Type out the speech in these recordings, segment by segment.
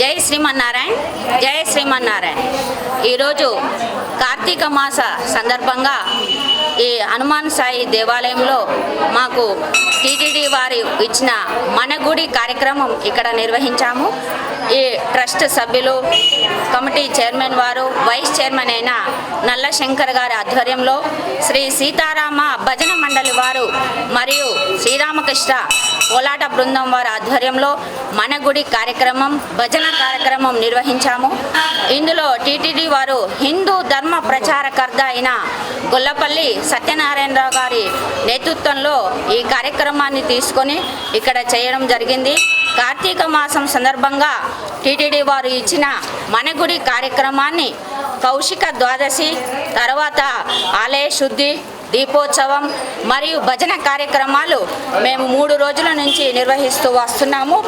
జై శ్రీమన్నారాయణ జై శ్రీమన్నారాయణ. ఈరోజు కార్తీక మాస సందర్భంగా ఈ హనుమాన్ సాయి దేవాలయంలో మాకు టీటీడీ వారు ఇచ్చిన మన గుడి కార్యక్రమం ఇక్కడ నిర్వహించాము. ఈ ట్రస్ట్ సభ్యులు కమిటీ చైర్మన్ వారు వైస్ చైర్మన్ అయిన నల్లశంకర్ గారి ఆధ్వర్యంలో శ్రీ సీతారామ భజన మండలి వారు మరియు శ్రీరామకృష్ణ కోలాట బృందం వారి ఆధ్వర్యంలో మన గుడి కార్యక్రమం భజన కార్యక్రమం నిర్వహించాము. ఇందులో టీటీడీ వారు హిందూ ధర్మ ప్రచారకర్త అయిన గొల్లపల్లి సత్యనారాయణరావు గారి నేతృత్వంలో ఈ కార్యక్రమాన్ని తీసుకొని ఇక్కడ చేయడం జరిగింది. కార్తీక మాసం సందర్భంగా టీటీడీ వారు ఇచ్చిన మన గుడి కార్యక్రమాన్ని కౌశిక ద్వాదశి తర్వాత ఆలయ శుద్ధి దీపోత్సవం మరియు భజన కార్యక్రమాలు మేము మూడు రోజుల నుంచి నిర్వహిస్తూ వస్తున్నాము.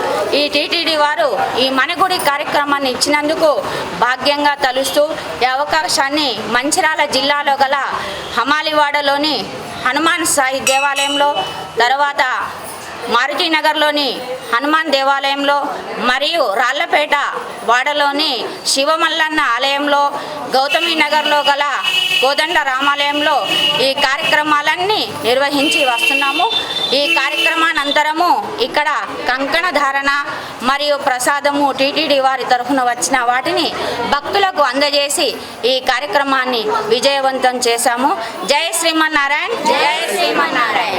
ఈ టీటీడీ వారు ఈ మనగుడి కార్యక్రమాన్ని ఇచ్చినందుకు భాగ్యంగా తలుస్తూ ఈ అవకాశాన్ని మంచిరాల జిల్లాలో గల హమాలివాడలోని హనుమాన్ సాయి దేవాలయంలో తర్వాత మారుతినగర్లోని హనుమాన్ దేవాలయంలో మరియు రాళ్ళపేట వాడలోని శివమల్లన్న ఆలయంలో గౌతమి నగర్లో గల కోదండ రామాలయంలో ఈ కార్యక్రమాలన్నీ నిర్వహించి వస్తున్నాము. ఈ కార్యక్రమానంతరము ఇక్కడ కంకణ ధారణ మరియు ప్రసాదము టీటీడీ వారి తరఫున వచ్చిన వాటిని భక్తులకు అందజేసి ఈ కార్యక్రమాన్ని విజయవంతం చేశాము. జయ శ్రీమన్నారాయణ. జయ శ్రీమన్నారాయణ.